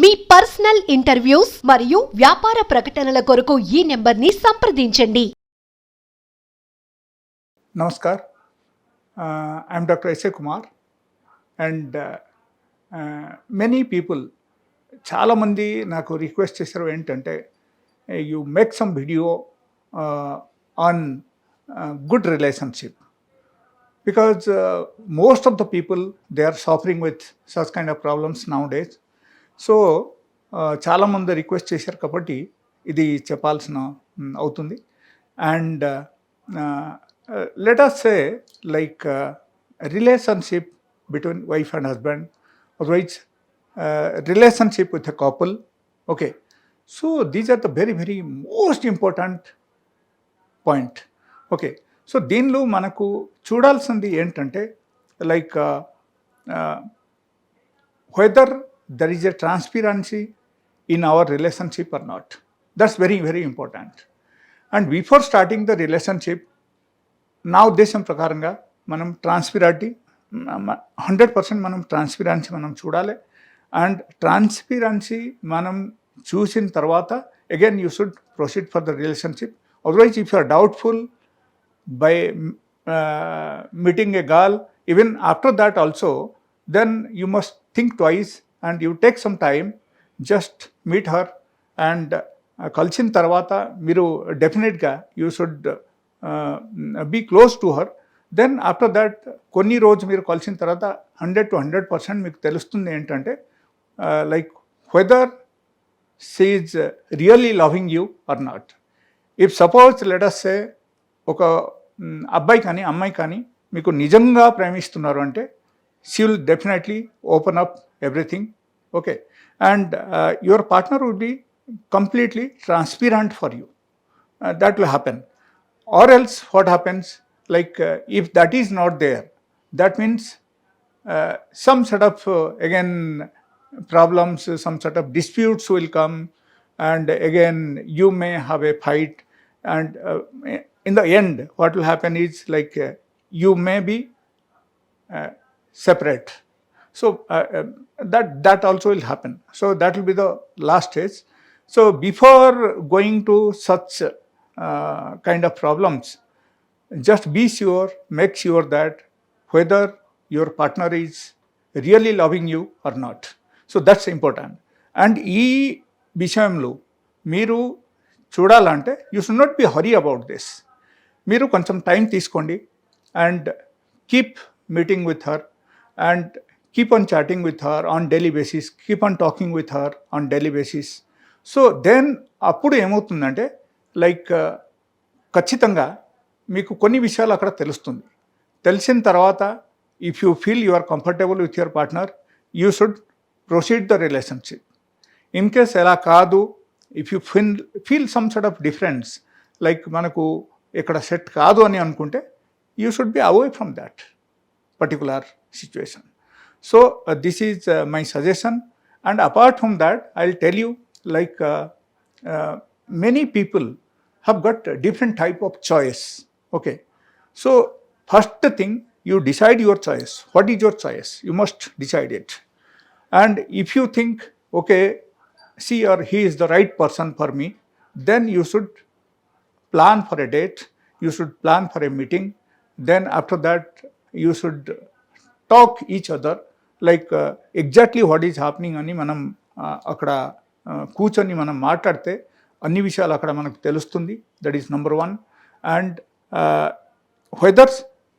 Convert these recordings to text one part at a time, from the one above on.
మీ personal interviews మరియు వ్యాపార ప్రకటనల కొరకు ఈ నెంబర్ని సంప్రదించండి. Namaskar. I'm doctor S A Kumar and many people చాలామంది నాకు రిక్వెస్ట్ చేశారు ఏంటంటే you make some video on good relationship because most of the people they are are with such kind of problems nowadays so చాలామంది request చేశారు కాబట్టి ఇది చెప్పాల్సిన అవుతుంది. And let us say like relationship between wife and husband otherwise relationship with a couple okay so these are the very very most important point okay so దీనిలో మనకు చూడాల్సింది ఏంటంటే like whether there is a ట్రాన్స్పీరెన్సీ in our relationship are not that's very very important and before starting the relationship నా ఉద్దేశం ప్రకారంగా మనం ట్రాన్స్పిరాటీ hundred percent మనం ట్రాన్స్పిరెన్సీ మనం చూడాలి అండ్ ట్రాన్స్పిరెన్సీ మనం చూసిన తర్వాత again you should proceed for the relationship otherwise if you are doubtful by uh, meeting a girl even after that also then you must think and you take some time just meet her and కలిసిన తర్వాత మీరు డెఫినెట్గా you should be close to her. Then after that కొన్ని రోజు మీరు కలిసిన తర్వాత hundred to hundred percent మీకు తెలుస్తుంది ఏంటంటే like whether she is really loving you or not. If suppose letters ఒక అబ్బాయి కానీ అమ్మాయి కానీ మీకు నిజంగా ప్రేమిస్తున్నారు అంటే she will definitely open up everything. Okay. And uh, your partner would be completely transparent for you. Uh, that will happen. Or else, what happens? Like, uh, if that is not there, that means uh, some sort of, uh, again, problems, some sort of disputes will come. And again, you may have a fight. And uh, in the end, what will happen is like uh, you may be. Uh, separate so uh, uh, that that also will happen so that will be the last stage so before going to such uh, kind of problems just be sure make sure that whether your partner is really loving you or not so that's important and ఈ విషయంలో మీరు చూడాలంటే you should not be hurry about this మీరు కొంచెం time తీసుకోండి and keep meeting with her and keep on chatting with her on daily basis keep on talking with her on daily basis so then అప్పుడు ఏమవుతుందంటే like ఖచ్చితంగా మీకు కొన్ని విషయాలు అక్కడ తెలుస్తుంది. తెలిసిన తర్వాత if you feel you are comfortable with your partner you should proceed the relationship in case ఎలా కాదు if you feel feel some sort of difference like మనకు ఇక్కడ సెట్ కాదు అని అనుకుంటే you should be away from that particular situation. So, uh, this is uh, my suggestion and apart from that I will tell you like uh, uh, many people have got different type of choice. Okay. So, first thing you decide your choice. What is your choice? You must decide it. And if you think, okay, she or he is the right person for me, then you should plan for a date, you should plan for a meeting. Then after that, you should talk each other like exactly what is happening అని మనం అక్కడ కూర్చొని మనం మాట్లాడితే అన్ని విషయాలు అక్కడ మనకు తెలుస్తుంది. That is number one and whether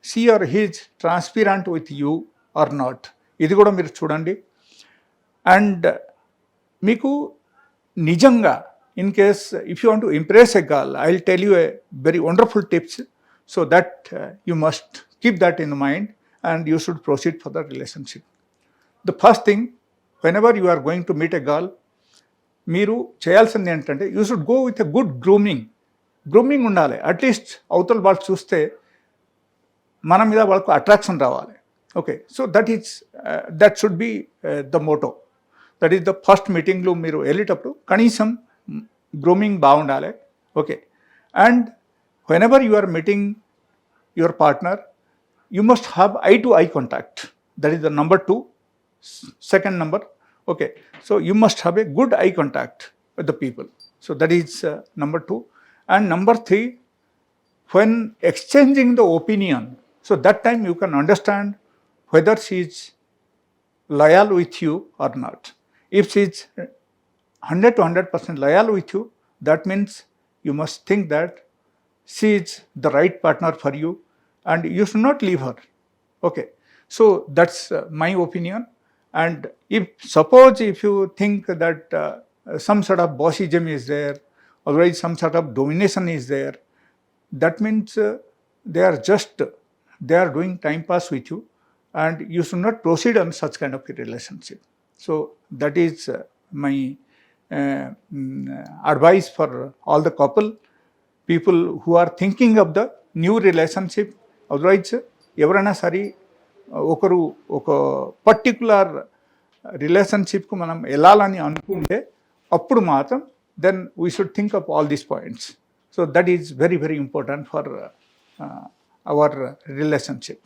she or he's transparent with you or not ఇది కూడా మీరు చూడండి. అండ్ మీకు నిజంగా in case if you want to impress a girl I will tell you a very wonderful tips so that you must keep that in mind and you should proceed for the relationship the first thing whenever you you going to to meet a మీరు చేయాల్సింది ఏంటంటే you should go with a good grooming grooming ఉండాలి. At least అవతల వాళ్ళు చూస్తే మన మీద వాళ్ళకు అట్రాక్షన్ రావాలి. Okay so that is that should be the motto that is the first మీటింగ్లో మీరు వెళ్ళేటప్పుడు కనీసం గ్రూమింగ్ బాగుండాలి. Okay and whenever you are meeting your partner you must have eye to eye contact. That is the number two, second number, okay. So you must have a good eye contact with the people. So that is uh, number two. And number three, when exchanging the opinion, so that time you can understand whether she is loyal with you or not. If she is 100 to 100% loyal with you, that means you must think that she is the right partner for you and you should not leave her. Okay, so that's uh, my opinion. And if suppose if you think that uh, some sort of bossism is there, otherwise some sort of domination is there, that means uh, they are just they are doing time pass with you and you should not proceed on such kind of a relationship so that is uh, my uh, mm, advice for all the couple people who are thinking of the new relationship otherwise ఎవరైనా సరే ఒకరు ఒక particular రిలేషన్షిప్కు మనం వెళ్ళాలని అనుకుంటే అప్పుడు మాత్రం then we should think up all these points so that is very very important for our relationship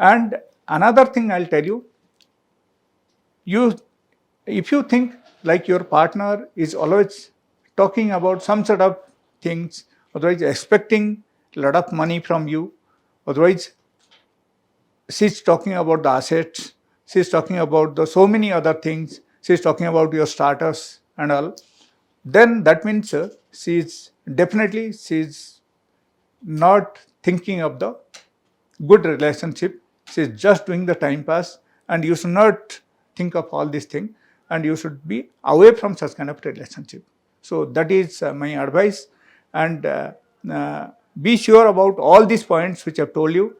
and another thing I'll tell you you if you think like your partner is always talking about some sort of things otherwise expecting a lot of money from you otherwise she's talking about the assets she's talking about the so many other things she's talking about your status and all then that means uh, she's definitely she's not thinking of the good relationship. She's just doing the time pass, and you should not think of all these things, and you should be away from such kind of relationship. So that is uh, my advice, and uh, uh, be sure about all these points which I've told you.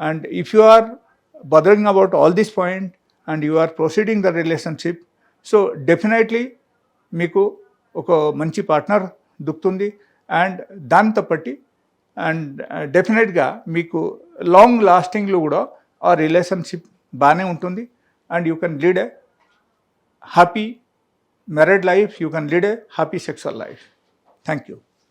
And if you are bothering about all these points and you are proceeding the relationship, so definitely మీకు ఒక మంచి partner దుక్కుతుంది and దాంతో పట్టి and డెఫినెట్గా మీకు long లాస్టింగ్లో కూడా ఆ relationship బాగానే ఉంటుంది and you can lead a happy married life you can lead a happy sexual life thank you